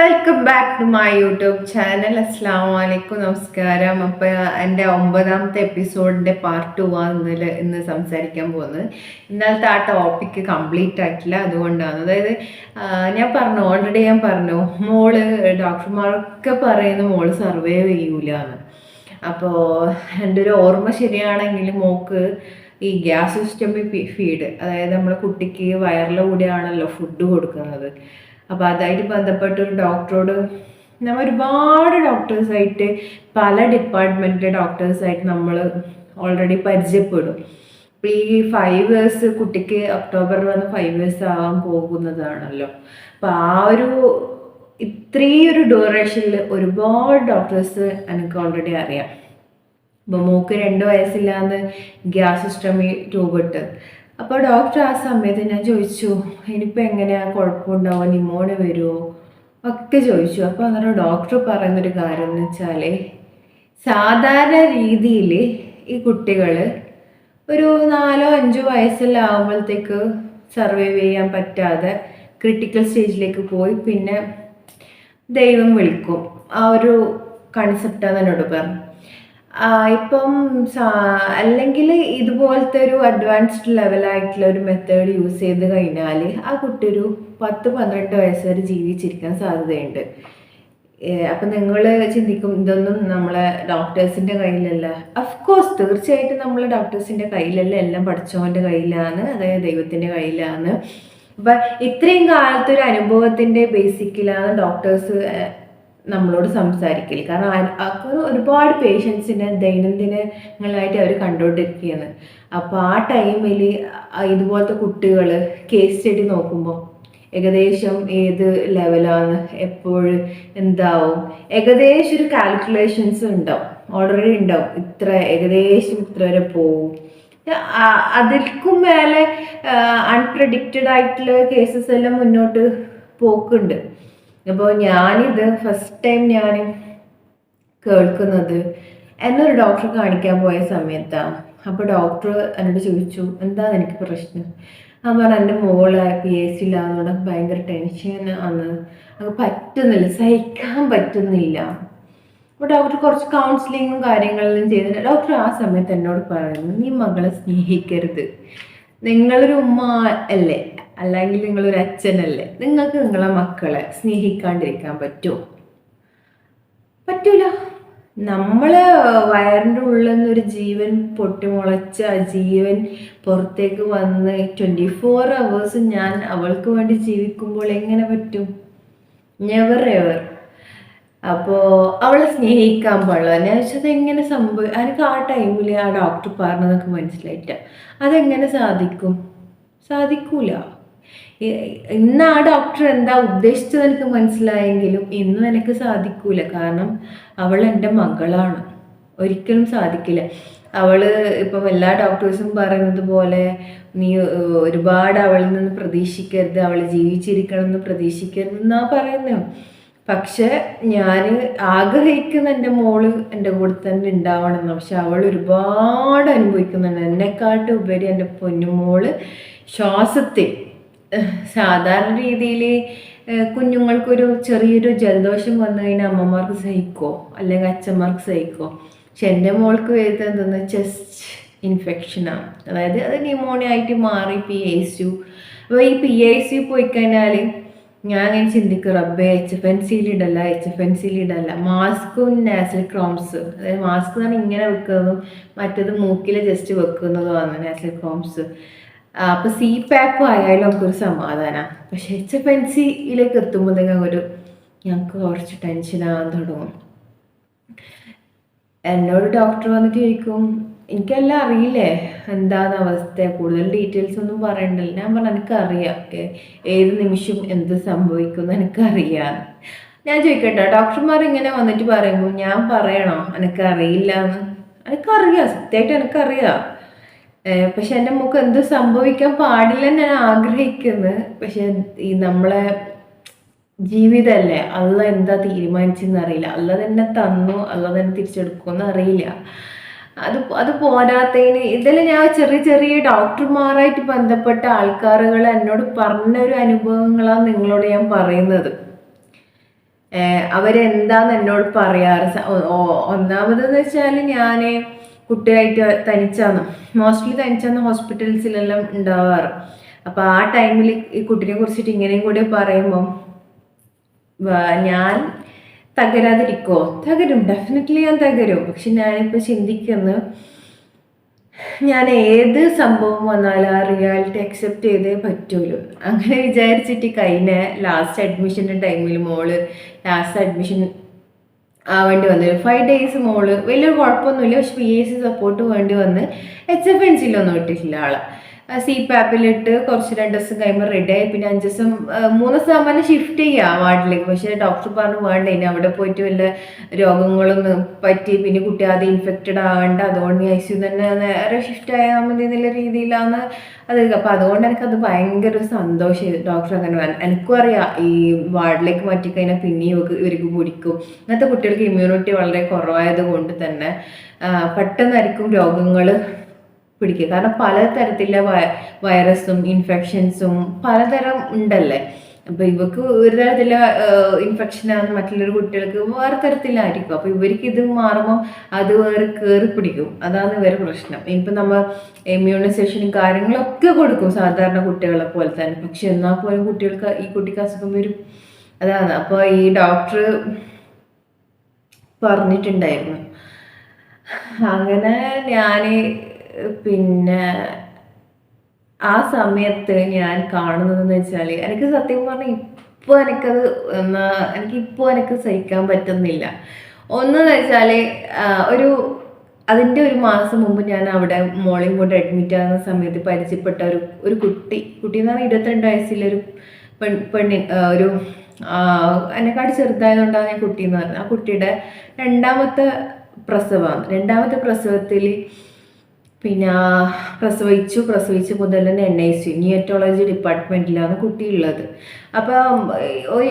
Welcome back to my YouTube channel അസ്സാം വലൈക്കും നമസ്കാരം അപ്പോൾ എന്റെ ഒമ്പതാമത്തെ എപ്പിസോഡിന്റെ പാർട്ട് ടു ആണ് ഇന്ന് സംസാരിക്കാൻ പോകുന്നത്. ഇന്നലത്തെ ആ ടോപ്പിക്ക് കംപ്ലീറ്റ് ആയിട്ടില്ല. അതുകൊണ്ടാണ്. അതായത് ഞാൻ പറഞ്ഞു ഓൾറെഡി ഞാൻ പറഞ്ഞു മോൾ ഡോക്ടർമാരൊക്കെ പറയുന്ന മോൾ സർവൈവ് ചെയ്യൂല എന്ന് അപ്പോൾ എന്റെ ഒരു ഓർമ്മ ശരിയാണെങ്കിൽ മോക്ക് ഈ ഗ്യാസ് സിസ്റ്റം ഫീഡ് അതായത് നമ്മളെ കുട്ടിക്ക് വയറിലൂടെയാണല്ലോ ഫുഡ് കൊടുക്കുന്നത്. അപ്പോൾ അതായിട്ട് ബന്ധപ്പെട്ട ഒരു ഡോക്ടറോട് നമ്മൾ ഒരുപാട് ഡോക്ടേഴ്സായിട്ട് പല ഡിപ്പാർട്ട്മെന്റിലെ ഡോക്ടേഴ്സായിട്ട് നമ്മൾ ഓൾറെഡി പരിചയപ്പെടും. ഇപ്പോൾ ഈ ഫൈവ് ഇയേഴ്സ് കുട്ടിക്ക് ഒക്ടോബറിൽ വന്ന് ഫൈവ് ഇയേഴ്സ് ആവാൻ പോകുന്നതാണല്ലോ. അപ്പോൾ ആ ഒരു ഇത്രയും ഒരു ഡ്യൂറേഷനിൽ ഒരുപാട് ഡോക്ടേഴ്സ് എനിക്ക് ഓൾറെഡി അറിയാം. ഇപ്പോൾ മൂക്ക് രണ്ട് വയസ്സില്ലാന്ന് ഗ്യാസ് സിസ്റ്റമിൽ ട്യൂബിട്ട് അപ്പോൾ ഡോക്ടർ ആ സമയത്ത് ഞാൻ ചോദിച്ചു ഇനിയിപ്പോൾ എങ്ങനെയാ? കുഴപ്പമുണ്ടാവുക നിമോണി വരുമോ ഒക്കെ ചോദിച്ചു. അപ്പോൾ അന്നേരം ഡോക്ടർ പറയുന്നൊരു കാര്യം എന്ന് വെച്ചാൽ സാധാരണ രീതിയിൽ ഈ കുട്ടികൾ ഒരു നാലോ അഞ്ചോ വയസ്സെല്ലാം ആകുമ്പോഴത്തേക്ക് സർവൈവ് ചെയ്യാൻ പറ്റാതെ ക്രിട്ടിക്കൽ സ്റ്റേജിലേക്ക് പോയി പിന്നെ ദൈവം വിളിക്കും. ആ ഒരു കൺസെപ്റ്റാണ് എന്നോട് പറഞ്ഞു. ഇപ്പം അല്ലെങ്കിൽ ഇതുപോലത്തെ ഒരു അഡ്വാൻസ്ഡ് ലെവലായിട്ടുള്ള ഒരു മെത്തേഡ് യൂസ് ചെയ്ത് കഴിഞ്ഞാൽ ആ കുട്ടി ഒരു പത്ത് പന്ത്രണ്ട് വയസ്സ് വരെ ജീവിച്ചിരിക്കാൻ സാധ്യതയുണ്ട്. അപ്പം നിങ്ങൾ ചിന്തിക്കും ഇതൊന്നും നമ്മളെ ഡോക്ടേഴ്സിന്റെ കയ്യിലല്ല. അഫ്കോഴ്സ് തീർച്ചയായിട്ടും നമ്മൾ ഡോക്ടേഴ്സിന്റെ കയ്യിലല്ല എല്ലാം പഠിച്ചവന്റെ കയ്യിലാണ് അതായത് ദൈവത്തിന്റെ കയ്യിലാണ്. അപ്പം ഇത്രയും കാലത്തെ ഒരു അനുഭവത്തിന്റെ ബേസിക്കിലാണ് ഡോക്ടേഴ്സ് നമ്മളോട് സംസാരിക്കില്ല കാരണം അവർ ഒരുപാട് പേഷ്യൻസിനെ ദൈനംദിനങ്ങളായിട്ട് അവർ കണ്ടുകൊണ്ടിരിക്കുകയാണ് അപ്പോൾ ആ ടൈമിൽ ഇതുപോലത്തെ കുട്ടികൾ കേസ് സ്റ്റഡി നോക്കുമ്പോൾ ഏകദേശം ഏത് ലെവലാണ് എപ്പോൾ എന്താവും ഏകദേശം ഒരു കാൽക്കുലേഷൻസ് ഉണ്ടാവും. ഓൾറെഡി ഉണ്ടാവും. ഇത്ര ഏകദേശം ഇത്ര വരെ പോവും. അതിൽക്കും മേലെ അൺപ്രഡിക്റ്റഡ് ആയിട്ടുള്ള കേസസ് എല്ലാം മുന്നോട്ട് പോക്കുണ്ട്. അപ്പോൾ ഞാനിത് ഫസ്റ്റ് ടൈം ഞാൻ കേൾക്കുന്നത്. എന്നൊരു ഡോക്ടർ കാണിക്കാൻ പോയ സമയത്താണ് അപ്പോൾ ഡോക്ടർ എന്നോട് ചോദിച്ചു എന്താണ് എനിക്ക് പ്രശ്നം? ഞാൻ പറഞ്ഞു എന്റെ മോൾ പി എസ് സി ഇല്ലാന്നോടെ ഭയങ്കര ടെൻഷൻ ആണ്. അത് പറ്റുന്നില്ല സഹിക്കാൻ പറ്റുന്നില്ല. അപ്പോൾ ഡോക്ടർ കുറച്ച് കൗൺസിലിങ്ങും കാര്യങ്ങളെല്ലാം ചെയ്തിട്ട് ഡോക്ടർ ആ സമയത്ത് എന്നോട് പറയുന്നു നീ മകളെ സ്നേഹിക്കരുത്. നിങ്ങളൊരു ഉമ്മ അല്ലേ? അല്ലെങ്കിൽ നിങ്ങളൊരു അച്ഛനല്ലേ? നിങ്ങൾക്ക് നിങ്ങളെ മക്കളെ സ്നേഹിക്കാണ്ടിരിക്കാൻ പറ്റുമോ? പറ്റൂല. നമ്മൾ വയറിന്റെ ഉള്ളിൽ നിന്നൊരു ജീവൻ പൊട്ടിമുളച്ച ആ ജീവൻ പുറത്തേക്ക് വന്ന് ട്വന്റി ഫോർ അവേഴ്സ് ഞാൻ അവൾക്ക് വേണ്ടി ജീവിക്കുമ്പോൾ എങ്ങനെ പറ്റും? നെവർ എവർ അപ്പോൾ അവളെ സ്നേഹിക്കാൻ പാടില്ല. ഞാൻ വെച്ചത് എങ്ങനെ സംഭവം? എനിക്ക് ആ ടൈമിൽ ആ ഡോക്ടർ പറഞ്ഞതൊക്കെ മനസ്സിലായിട്ട്. അതെങ്ങനെ സാധിക്കും? സാധിക്കൂല. ഇന്ന് ആ ഡോക്ടർ എന്താ ഉദ്ദേശിച്ചത് എനിക്ക് മനസ്സിലായെങ്കിലും ഇന്നും എനിക്ക് സാധിക്കൂല. കാരണം അവൾ എന്റെ മകളാണ്. ഒരിക്കലും സാധിക്കില്ല. അവൾ ഇപ്പം എല്ലാ ഡോക്ടേഴ്സും പറയുന്നത് പോലെ നീ ഒരുപാട് അവളിൽ നിന്ന് പ്രതീക്ഷിക്കരുത് അവൾ ജീവിച്ചിരിക്കണം എന്ന് പ്രതീക്ഷിക്കരുത് എന്നാ പറയുന്നത് പക്ഷെ ഞാൻ ആഗ്രഹിക്കുന്ന എന്റെ മോൾ എന്റെ കൂടെ തന്നെ ഉണ്ടാവണം പക്ഷെ അവൾ ഒരുപാട് അനുഭവിക്കുന്നുണ്ട്. എന്നെക്കാട്ടും ഉപരി എന്റെ പൊന്നുമോൾ ശ്വാസത്തിൽ ഏഹ്, സാധാരണ രീതിയിൽ കുഞ്ഞുങ്ങൾക്കൊരു ചെറിയൊരു ജലദോഷം വന്നു കഴിഞ്ഞാൽ അമ്മമാർക്ക് സഹിക്കോ? അല്ലെങ്കിൽ അച്ഛന്മാർക്ക് സഹിക്കോ? പക്ഷെ എന്റെ മോൾക്ക് വരുന്നത് എന്തെന്ന് ചെസ്റ്റ് ഇൻഫെക്ഷനാണ്. അതായത് അത് ന്യൂമോണിയ ആയിട്ട് മാറി പി എസ് യു. അപ്പോൾ ഈ പി എസ് യു പോയി കഴിഞ്ഞാൽ ഞാൻ അങ്ങനെ ചിന്തിക്കും റബ്ബെ എച്ച് എഫ് എൻ സിയിൽ ഇടല്ല എച്ച് എഫ് എൻ സിയിൽ ഇടല്ല. മാസ്കും നാസൽ ക്രോംസ്. അതായത് മാസ്ക് പറഞ്ഞാൽ ഇങ്ങനെ വെക്കുന്നതും മറ്റേത് മൂക്കിൽ ജസ്റ്റ് വെക്കുന്നതുമാണ് നാസൽ ക്രോംസ്. അപ്പൊ സി പാപ്പ് ആയാലും നമുക്കൊരു സമാധാനമാണ് പക്ഷേ എച്ച് എഫ് എൻ സിയിലേക്ക് എത്തുമ്പോഴത്തേക്കും ഒരു ഞങ്ങൾക്ക് കുറച്ച് ടെൻഷനാകാൻ തുടങ്ങും. എന്നോട് ഡോക്ടർ വന്നിട്ട് ചോദിക്കും എനിക്കെല്ലാം അറിയില്ലേ? എന്താണ് അവസ്ഥ കൂടുതൽ ഡീറ്റെയിൽസ് ഒന്നും പറയണ്ടല്ലോ. ഞാൻ പറഞ്ഞു എനിക്കറിയാം. ഏത് നിമിഷം എന്ത് സംഭവിക്കുമെന്ന് എനിക്കറിയാം ഞാൻ ചോദിക്കട്ടെ ഡോക്ടർമാർ ഇങ്ങനെ വന്നിട്ട് പറയുമ്പോൾ ഞാൻ പറയണോ? എനിക്കറിയില്ല എന്ന് എനിക്കറിയാം. സത്യമായിട്ട് എനിക്കറിയാം. പക്ഷെ എന്റെ മുഖം എന്ത് സംഭവിക്കാൻ പാടില്ല ഞാൻ ആഗ്രഹിക്കുന്നു. പക്ഷെ ഈ നമ്മളെ ജീവിതമല്ലേ അല്ല എന്താ തീരുമാനിച്ചെന്ന് അറിയില്ല അല്ല തന്നെ തന്നു അല്ല തന്നെ തിരിച്ചെടുക്കുമെന്ന് അറിയില്ല. അത് അത് പോരാത്തതിന് ഇതിൽ ഞാൻ ചെറിയ ചെറിയ ഡോക്ടർമാരായിട്ട് ബന്ധപ്പെട്ട ആൾക്കാരുകൾ എന്നോട് പറഞ്ഞൊരു അനുഭവങ്ങളാണ് നിങ്ങളോട് ഞാൻ പറയുന്നത്. അവരെന്താന്ന് എന്നോട് പറയാറ് ഒന്നാമതെന്ന് വെച്ചാൽ ഞാൻ കുട്ടിയായിട്ട് തനിച്ചാണ് മോസ്റ്റ്ലി തനിച്ചാണ് ഹോസ്പിറ്റൽസിലെല്ലാം ഉണ്ടാവാറ്. അപ്പോൾ ആ ടൈമിൽ ഈ കുട്ടിനെ കുറിച്ചിട്ട് ഇങ്ങനെയും കൂടി പറയുമ്പം ഞാൻ തകരാതിരിക്കോ? തകരും. ഡെഫിനറ്റ്ലി ഞാൻ തകരും. പക്ഷെ ഞാനിപ്പോൾ ചിന്തിക്കുന്നത് ഞാൻ ഏത് സംഭവം വന്നാലും ആ റിയാലിറ്റി അക്സെപ്റ്റ് ചെയ്തേ പറ്റുള്ളൂ അങ്ങനെ വിചാരിച്ചിട്ട് കഴിഞ്ഞ ലാസ്റ്റ് അഡ്മിഷന്റെ ടൈമിൽ മോൾ ലാസ്റ്റ് അഡ്മിഷൻ ആവേണ്ടി വന്നു. ഫൈവ് ഡേയ്സ് മോൾ. വലിയ കുഴപ്പമൊന്നുമില്ല. പക്ഷെ പി എസ് സി സപ്പോർട്ട് വേണ്ടി വന്ന് എച്ച് എഫ് എൻ സിയിലൊന്നും ഇട്ടിട്ടില്ല ആളെ. സി പാപ്പിലിട്ട് കുറച്ച് രണ്ട് ദിവസം കഴിയുമ്പോൾ റെഡി ആയി. പിന്നെ അഞ്ച് ദിവസം മൂന്ന് ആകുമ്പോൾ ഷിഫ്റ്റ് ചെയ്യാം വാർഡിലേക്ക്. പക്ഷേ ഡോക്ടർ പറഞ്ഞു വേണ്ട ഇനി അവിടെ പോയിട്ട് വല്ല രോഗങ്ങളൊന്നും പറ്റി പിന്നെ കുട്ടി അത് ഇൻഫെക്റ്റഡ് ആവേണ്ട. അതുകൊണ്ട് ഐ സി തന്നെ നേരെ ഷിഫ്റ്റ് ആയാൽ മതി എന്നുള്ള രീതിയിലാണ് അത് അപ്പോൾ അതുകൊണ്ട് എനിക്കത് ഭയങ്കര സന്തോഷം ഡോക്ടർ അങ്ങനെ പറഞ്ഞു എനിക്കും അറിയാം ഈ വാർഡിലേക്ക് മാറ്റിക്കഴിഞ്ഞാൽ പിന്നെയും ഇവർക്ക് ഇവർക്ക് പിടിക്കും ഇന്നത്തെ കുട്ടികൾക്ക് ഇമ്മ്യൂണിറ്റി വളരെ കുറവായത് കൊണ്ട് തന്നെ പെട്ടെന്നായിരിക്കും രോഗങ്ങൾ പിടിക്കുക. കാരണം പലതരത്തിലുള്ള വൈ വൈറസും ഇൻഫെക്ഷൻസും പലതരം ഉണ്ടല്ലേ? അപ്പോൾ ഇവർക്ക് ഒരു തരത്തിലുള്ള ഇൻഫെക്ഷനാണ് മറ്റുള്ളൊരു കുട്ടികൾക്ക് വേറെ തരത്തിലായിരിക്കും. അപ്പോൾ ഇവർക്ക് ഇത് മാറുമ്പോൾ അത് വേറെ കയറി പിടിക്കും. അതാണ് ഇവരെ പ്രശ്നം. ഇപ്പം നമ്മൾ ഇമ്മ്യൂണൈസേഷനും കാര്യങ്ങളൊക്കെ കൊടുക്കും സാധാരണ കുട്ടികളെ പോലെ തന്നെ. പക്ഷെ എന്നാൽ പോലും കുട്ടികൾക്ക് ഈ കുട്ടിക്ക് അസുഖം വരും. അതാണ്. അപ്പോൾ ഈ ഡോക്ടർ പറഞ്ഞിട്ടുണ്ടായിരുന്നു. അങ്ങനെ ഞാൻ പിന്നെ ആ സമയത്ത് ഞാൻ കാണുന്നതെന്ന് വെച്ചാൽ എനിക്ക് സത്യം പറഞ്ഞാൽ ഇപ്പോൾ എനിക്കത് എന്നാ എനിക്കിപ്പോൾ എനിക്ക് സഹിക്കാൻ പറ്റുന്നില്ല. ഒന്നെന്ന് വെച്ചാൽ ഒരു അതിന്റെ ഒരു മാസം മുമ്പ് ഞാൻ അവിടെ മോളിങ് കൊണ്ട് അഡ്മിറ്റ് ആകുന്ന സമയത്ത് പരിചയപ്പെട്ട ഒരു ഒരു കുട്ടി കുട്ടി എന്ന് പറഞ്ഞാൽ ഇരുപത്തിരണ്ട് വയസ്സിലൊരു പെൺ പെണ്ണി ഒരു എന്നെക്കാട് ചെറുതായതുകൊണ്ടാണ് ഞാൻ കുട്ടി എന്ന് പറഞ്ഞത്. ആ കുട്ടിയുടെ രണ്ടാമത്തെ പ്രസവമാണ് രണ്ടാമത്തെ പ്രസവത്തിൽ പിന്നെ പ്രസവിച്ചു പ്രസവിച്ചു മുതൽ തന്നെ എൻ ഐ സി നിയറ്റോളജി ഡിപ്പാർട്ട്മെന്റിലാണ് കുട്ടിയുള്ളത്. അപ്പം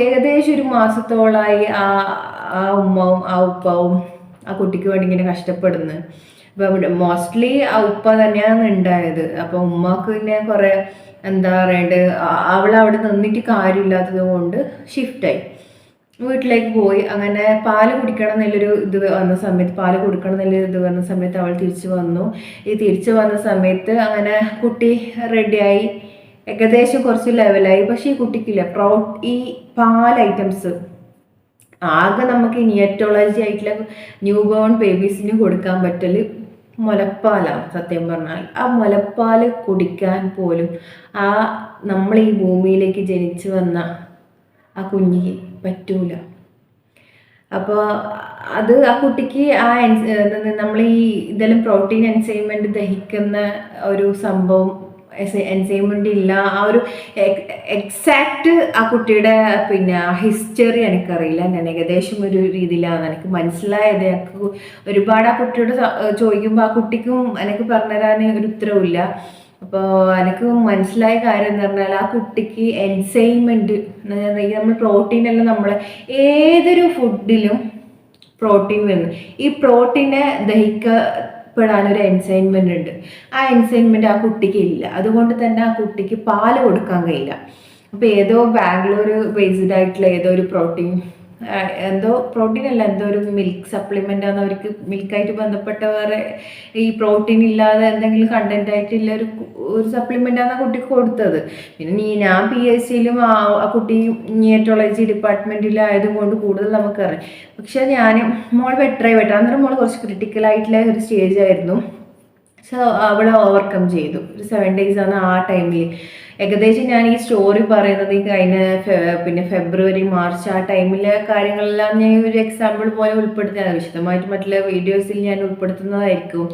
ഏകദേശം ഒരു മാസത്തോളമായി ആ ആ ഉമ്മവും ആ ഉപ്പാവും ആ കുട്ടിക്ക് വേണ്ടി ഇങ്ങനെ കഷ്ടപ്പെടുന്നു. അപ്പം മോസ്റ്റ്ലി ആ ഉപ്പ തന്നെയാണ് ഉണ്ടായത്. അപ്പം ഉമ്മക്ക് പിന്നെ കുറേ എന്താ പറയണ്ടത് അവൾ അവിടെ നിന്നിട്ട് കാര്യമില്ലാത്തത് കൊണ്ട് ഷിഫ്റ്റായി വീട്ടിലേക്ക് പോയി. അങ്ങനെ പാൽ കുടിക്കണം എന്നുള്ളൊരു ഇത് വന്ന സമയത്ത് പാൽ കൊടുക്കണം എന്നുള്ളൊരു ഇത് വന്ന സമയത്ത് അവൾ തിരിച്ചു വന്നു. ഈ തിരിച്ചു വന്ന സമയത്ത് അങ്ങനെ കുട്ടി റെഡിയായി ഏകദേശം കുറച്ച് ലെവലായി പക്ഷേ ഈ കുട്ടിക്കില്ല. പ്രോ ഈ പാൽ ഐറ്റംസ് ആകെ നമുക്ക് നിയറ്റോളജി ആയിട്ടുള്ള ന്യൂ ബോൺ ബേബീസിന് കൊടുക്കാൻ പറ്റൽ മുലപ്പാലാണ് സത്യം പറഞ്ഞാൽ. ആ മുലപ്പാൽ കുടിക്കാൻ പോലും ആ നമ്മൾ ഈ ഭൂമിയിലേക്ക് ജനിച്ചു വന്ന ആ കുഞ്ഞിക്ക് പറ്റൂല. അപ്പോൾ അത് ആ കുട്ടിക്ക് ആ നമ്മൾ ഈ ഇതെല്ലാം പ്രോട്ടീൻ എൻസൈൻമെന്റ് ദഹിക്കുന്ന ഒരു സംഭവം എൻസൈൻമെന്റ് ഇല്ല. ആ ഒരു എക്സാക്റ്റ് ആ കുട്ടിയുടെ പിന്നെ ഹിസ്റ്ററി എനിക്കറിയില്ല. ഞാൻ ഏകദേശം ഒരു രീതിയിലാണ്. എനിക്ക് മനസ്സിലായത്. എനിക്ക് ഒരുപാട് ആ കുട്ടിയോട് ചോദിക്കുമ്പോൾ ആ കുട്ടിക്കും എനിക്ക് പറഞ്ഞുതരാൻ ഒരു ഉത്തരവില്ല അപ്പോൾ എനിക്ക് മനസ്സിലായ കാര്യം എന്ന് പറഞ്ഞാൽ ആ കുട്ടിക്ക് എൻസൈൻമെന്റ് നമ്മൾ പ്രോട്ടീൻ എല്ലാം നമ്മൾ ഏതൊരു ഫുഡിലും പ്രോട്ടീൻ വരുന്നു. ഈ പ്രോട്ടീനെ ദഹിക്കപ്പെടാൻ ഒരു എൻസൈൻമെന്റ് ഉണ്ട്. ആ എൻസൈൻമെന്റ് ആ കുട്ടിക്ക് ഇല്ല. അതുകൊണ്ട് തന്നെ ആ കുട്ടിക്ക് പാൽ കൊടുക്കാൻ കഴിയില്ല. അപ്പോൾ ഏതോ ബാംഗ്ലൂർ ബേസ്ഡ് ആയിട്ടുള്ള ഏതോ ഒരു പ്രോട്ടീൻ എന്തോ പ്രോട്ടീൻ അല്ല എന്തോ ഒരു മിൽക്ക് സപ്ലിമെന്റ് ആണ് അവർക്ക് മിൽക്കായിട്ട് ബന്ധപ്പെട്ട വേറെ ഈ പ്രോട്ടീൻ ഇല്ലാതെ എന്തെങ്കിലും കണ്ടന്റ് ആയിട്ടുള്ള ഒരു ഒരു സപ്ലിമെന്റ് ആണ് ആ കുട്ടിക്ക് കൊടുത്തത്. പിന്നെ നീ ഞാൻ പി എസ് സിയിലും ആ കുട്ടി നിയറ്റോളജി ഡിപ്പാർട്ട്മെന്റിലായതും കൊണ്ട് കൂടുതൽ നമുക്കറിയാം. പക്ഷെ ഞാൻ മോൾ ബെറ്ററായി ബെറ്റർ അന്നേരം മോൾ കുറച്ച് ക്രിട്ടിക്കൽ ആയിട്ടുള്ള ഒരു സ്റ്റേജ് ആയിരുന്നു. സോ അവൾ ഓവർകം ചെയ്തു. ഒരു സെവൻ ഡേയ്സ് ആണ് ആ ടൈമിൽ ഏകദേശം ഞാൻ ഈ സ്റ്റോറി പറയുന്നത് ഈ കഴിഞ്ഞ പിന്നെ ഫെബ്രുവരി മാർച്ച് ആ ടൈമിലെ കാര്യങ്ങളെല്ലാം ഞാൻ ഒരു എക്സാമ്പിൾ പോലെ ഉൾപ്പെടുത്തിയാണ് വിശദമായിട്ട് മറ്റുള്ള വീഡിയോസിൽ ഞാൻ ഉൾപ്പെടുത്തുന്നതായിരിക്കും.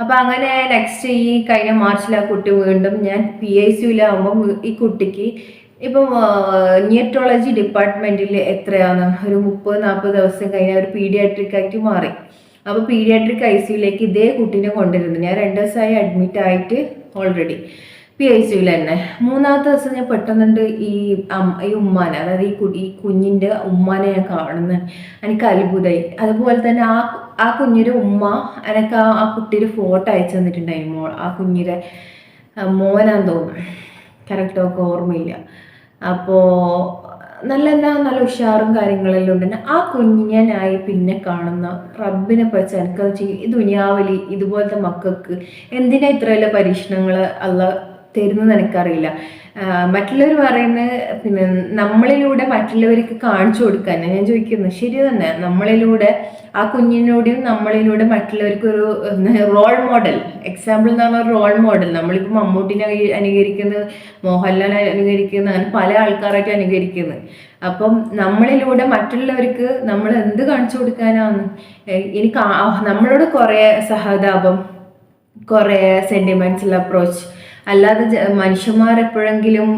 അപ്പം അങ്ങനെ നെക്സ്റ്റ് ഈ കഴിഞ്ഞ മാർച്ചിൽ ആ കുട്ടി വീണ്ടും ഞാൻ പി ഐ സിയിലാകുമ്പം ഈ കുട്ടിക്ക് ഇപ്പം നിയറ്റോളജി ഡിപ്പാർട്ട്മെന്റിൽ എത്രയാണ്? ഒരു മുപ്പത് നാൽപ്പത് ദിവസം കഴിഞ്ഞാൽ ഒരു പീഡിയാട്രിക് ആയിട്ട് മാറി. അപ്പോൾ പീഡിയാട്രിക് ഐ സിയിലേക്ക് ഇതേ കുട്ടീനെ കൊണ്ടുവരുന്നു. ഞാൻ രണ്ട് ദിവസമായി അഡ്മിറ്റ് ആയിട്ട് ഓൾറെഡി പി ഐ സിയിൽ തന്നെ മൂന്നാമത്തെ ദിവസം ഞാൻ പെട്ടെന്നുണ്ട് ഈ ഈ ഉമ്മാനെ അതായത് ഈ കുടി കുഞ്ഞിന്റെ ഉമ്മാനെ ഞാൻ കാണുന്നത് എനിക്ക് അത്ഭുതമായി അതുപോലെ തന്നെ ആ ആ കുഞ്ഞിന്റെ ഉമ്മ എനിക്ക് ആ ആ കുട്ടിയുടെ ഫോട്ടോ അയച്ചു തന്നിട്ടുണ്ടായിരുന്നു മോൾ ആ കുഞ്ഞിന്റെ മോനാന്ന് തോന്നുന്നു. കറക്റ്റ് ഒക്കെ ഓർമ്മയില്ല. അപ്പോൾ നല്ല എന്താ നല്ല ഉഷാറും കാര്യങ്ങളെല്ലാം ഉണ്ട് ആ കുഞ്ഞനായി പിന്നെ കാണുന്ന റബ്ബിനെ പറ്റി എനിക്കത് ചെയ്യും ഈ ദുനിയാവലി ഇതുപോലത്തെ മക്കൾക്ക് എന്തിനാ ഇത്രയുള്ള പരീക്ഷണങ്ങൾ അല്ല തരുന്നത് എനിക്കറിയില്ല. മറ്റുള്ളവർ പറയുന്നത് പിന്നെ നമ്മളിലൂടെ മറ്റുള്ളവർക്ക് കാണിച്ചു കൊടുക്കാൻ ഞാൻ ചോദിക്കുന്നത് ശരി തന്നെ. നമ്മളിലൂടെ ആ കുഞ്ഞിനോടെയും നമ്മളിലൂടെ മറ്റുള്ളവർക്ക് ഒരു റോൾ മോഡൽ എക്സാമ്പിൾ എന്ന് പറഞ്ഞ റോൾ മോഡൽ നമ്മളിപ്പോൾ മമ്മൂട്ടിനെ അനുകരിക്കുന്നത് മോഹൻലാൽ അനുകരിക്കുന്നത് അങ്ങനെ പല ആൾക്കാരായിട്ട് അനുകരിക്കുന്നത്. അപ്പം നമ്മളിലൂടെ മറ്റുള്ളവർക്ക് നമ്മൾ എന്ത് കാണിച്ചു കൊടുക്കാനാണ്? എനിക്ക് നമ്മളോട് കുറേ സഹതാപം കുറേ സെന്റിമെന്റ്സുള്ള അപ്രോച്ച് അല്ലാതെ മനുഷ്യന്മാർ എപ്പോഴെങ്കിലും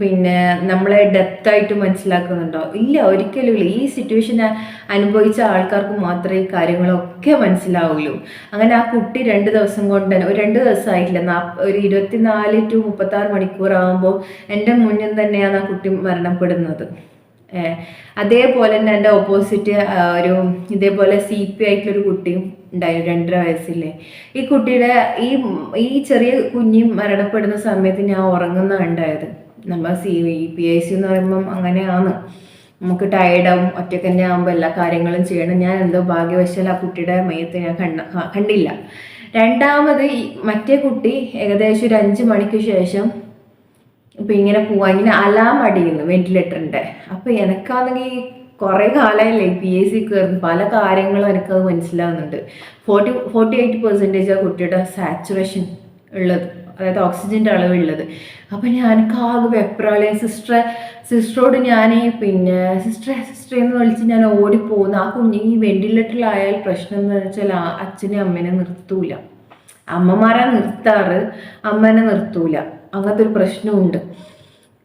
പിന്നെ നമ്മളെ ഡെപ്തായിട്ട് മനസ്സിലാക്കുന്നുണ്ടോ? ഇല്ല ഒരിക്കലും ഇല്ല. ഈ സിറ്റുവേഷൻ അനുഭവിച്ച ആൾക്കാർക്ക് മാത്രമേ ഈ കാര്യങ്ങളൊക്കെ മനസ്സിലാവുള്ളൂ. അങ്ങനെ ആ കുട്ടി രണ്ട് ദിവസം കൊണ്ട് ഒരു രണ്ട് ദിവസമായിട്ടില്ല നാ ഒരു ഇരുപത്തിനാല് ടു മുപ്പത്താറ് മണിക്കൂർ ആകുമ്പോൾ എന്റെ മുന്നിൽ തന്നെയാണ് ആ കുട്ടി മരണപ്പെടുന്നത്. അതേപോലെ തന്നെ എന്റെ ഓപ്പോസിറ്റ് ഒരു ഇതേപോലെ സി പി ആയിട്ടുള്ളൊരു കുട്ടിയും ഉണ്ടായിരുന്നു രണ്ടര വയസ്സില്ലേ. ഈ കുട്ടിയുടെ ഈ ഈ ചെറിയ കുഞ്ഞി മരണപ്പെടുന്ന സമയത്ത് ഞാൻ ഉറങ്ങുന്ന ഉണ്ടായത്. നമ്മൾ സി പി ഐ സി എന്ന് പറയുമ്പം അങ്ങനെയാണ്. നമുക്ക് ടയർഡാവും ഒറ്റയ്ക്ക് തന്നെ ആകുമ്പോൾ എല്ലാ കാര്യങ്ങളും ചെയ്യണം. ഞാൻ എന്തോ ഭാഗ്യവശാൽ ആ കുട്ടിയുടെ മയത്ത് ഞാൻ കണ്ട കണ്ടില്ല. രണ്ടാമത് ഈ മറ്റേ കുട്ടി ഏകദേശം ഒരു അഞ്ച് മണിക്ക് ശേഷം ഇപ്പം ഇങ്ങനെ പോവാ. ഇങ്ങനെ അലാം അടിയുന്നു വെന്റിലേറ്ററിന്റെ അപ്പം എനക്കാണെങ്കിൽ കുറേ കാലമല്ലേ പി എസ് സി കയറുന്നു പല കാര്യങ്ങളും എനിക്കത് മനസ്സിലാവുന്നുണ്ട്. ഫോർട്ടി ഫോർട്ടി എയ്റ്റ് പെർസെന്റേജ് ആ കുട്ടിയുടെ സാച്ചുറേഷൻ ഉള്ളത്. അതായത് ഓക്സിജന്റെ അളവുള്ളത്. അപ്പം ഞാൻ ആകെ വെപ്രാളെ. സിസ്റ്റർ സിസ്റ്ററോട് ഞാൻ പിന്നെ സിസ്റ്ററെ സിസ്റ്റർ എന്ന് വിളിച്ച് ഞാൻ ഓടിപ്പോകുന്നു. ആ കുഞ്ഞിന് ഈ വെന്റിലേറ്ററിലായാൽ പ്രശ്നം എന്ന് വെച്ചാൽ അച്ഛനെ അമ്മേനെ നിർത്തൂല. അമ്മമാരെ നിർത്താറ് അമ്മേനെ നിർത്തൂല. അങ്ങനത്തെ ഒരു പ്രശ്നമുണ്ട്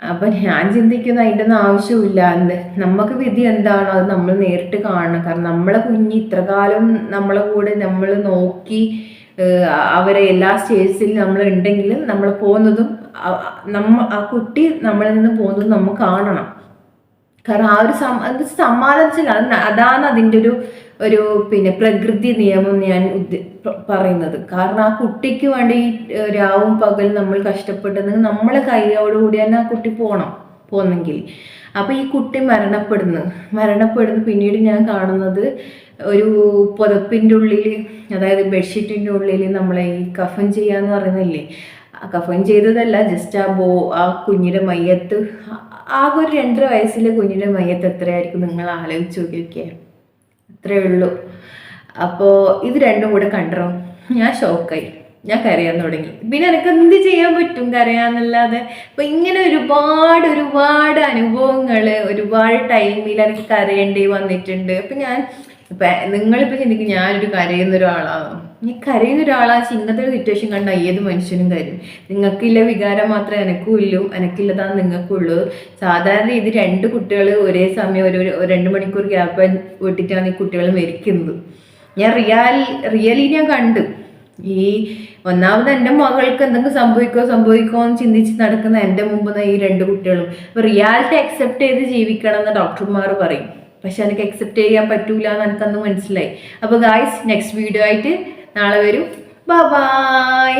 അപ്പം ഞാൻ ചിന്തിക്കുന്ന അതിന്റെ ഒന്നും ആവശ്യമില്ല എന്ത്? നമുക്ക് വിധി എന്താണോ അത് നമ്മൾ നേരിട്ട് കാണണം. കാരണം നമ്മളെ കുഞ്ഞ് ഇത്ര കാലം നമ്മളെ കൂടെ നമ്മൾ നോക്കി അവരെ എല്ലാ സ്റ്റേജിലും നമ്മൾ ഉണ്ടെങ്കിലും നമ്മൾ പോകുന്നതും നമ്മ ആ കുട്ടി നമ്മളിൽ നിന്ന് പോകുന്നതും നമ്മൾ കാണണം. കാരണം ആ ഒരു സമ്മാനിച്ചില്ല അതാണ് അതിന്റെ ഒരു ഒരു പിന്നെ പ്രകൃതി നിയമം ഞാൻ പറയുന്നത്. കാരണം ആ കുട്ടിക്ക് വേണ്ടി രാവും പകൽ നമ്മൾ കഷ്ടപ്പെട്ടത് നമ്മളെ കൈയോടുകൂടി തന്നെ ആ കുട്ടി പോകണം പോന്നെങ്കിൽ. അപ്പോൾ ഈ കുട്ടി മരണപ്പെടുന്നു. മരണപ്പെടുന്നു. പിന്നീട് ഞാൻ കാണുന്നത് ഒരു പുതപ്പിന്റെ ഉള്ളിൽ അതായത് ബെഡ്ഷീറ്റിന്റെ ഉള്ളിൽ നമ്മളെ ഈ കഫൻ ചെയ്യാന്ന് പറയുന്നില്ലേ? കഫൻ ചെയ്തതല്ല ജസ്റ്റ് ആ ബോ ആ കുഞ്ഞിന്റെ മയ്യത്ത്. ആകെ ഒരു രണ്ടര വയസ്സിലെ കുഞ്ഞിന്റെ മയ്യത്ത് എത്രയായിരിക്കും നിങ്ങൾ ആലോചിച്ച് നോക്കിയൊക്കെ അത്രേ ഉള്ളൂ. അപ്പോൾ ഇത് രണ്ടും കൂടെ കണ്ടോ? ഞാൻ ഷോക്കായി. ഞാൻ കരയാൻ തുടങ്ങി. പിന്നെ എനിക്ക് എന്ത് ചെയ്യാൻ പറ്റും കരയാന്നല്ലാതെ? അപ്പൊ ഇങ്ങനെ ഒരുപാട് ഒരുപാട് അനുഭവങ്ങൾ ഒരുപാട് ടൈമിൽ എനിക്ക് കരയേണ്ടി വന്നിട്ടുണ്ട്. അപ്പൊ ഞാൻ ഇപ്പൊ നിങ്ങളിപ്പോ ചിന്തിക്കും ഞാനൊരു കരയുന്ന ഒരാളാണ്? ഈ കരയുന്ന ഒരാളാ ഇങ്ങനത്തെ ഒരു സിറ്റുവേഷൻ കണ്ട ഏത് മനുഷ്യനും കരും നിങ്ങൾക്കില്ല വികാരം മാത്രമേ എനക്കും ഇല്ലു എനക്കില്ലതാണ് നിങ്ങൾക്കുള്ളൂ. സാധാരണ ഇത് രണ്ട് കുട്ടികൾ ഒരേ സമയം ഒരു രണ്ട് മണിക്കൂർ ഗ്യാപ്പ് വിട്ടിട്ടാണ് ഈ കുട്ടികൾ മരിക്കുന്നത്. ഞാൻ റിയാൽ റിയലി ഞാൻ കണ്ടു. ഈ ഒന്നാമത് എന്റെ മകൾക്ക് എന്തെങ്കിലും സംഭവിക്കോ സംഭവിക്കോ എന്ന് ചിന്തിച്ച് നടക്കുന്ന എന്റെ മുമ്പ് ഈ രണ്ട് കുട്ടികളും. അപ്പോൾ റിയാലിറ്റി അക്സെപ്റ്റ് ചെയ്ത് ജീവിക്കണം എന്ന് ഡോക്ടർമാർ പറയും. പക്ഷെ എനിക്ക് അക്സെപ്റ്റ് ചെയ്യാൻ പറ്റൂല എന്ന് എനിക്കന്ന് മനസ്സിലായി. അപ്പോൾ ഗായ്സ് നെക്സ്റ്റ് വീഡിയോ ആയിട്ട് നാളെ വരും. ബൈ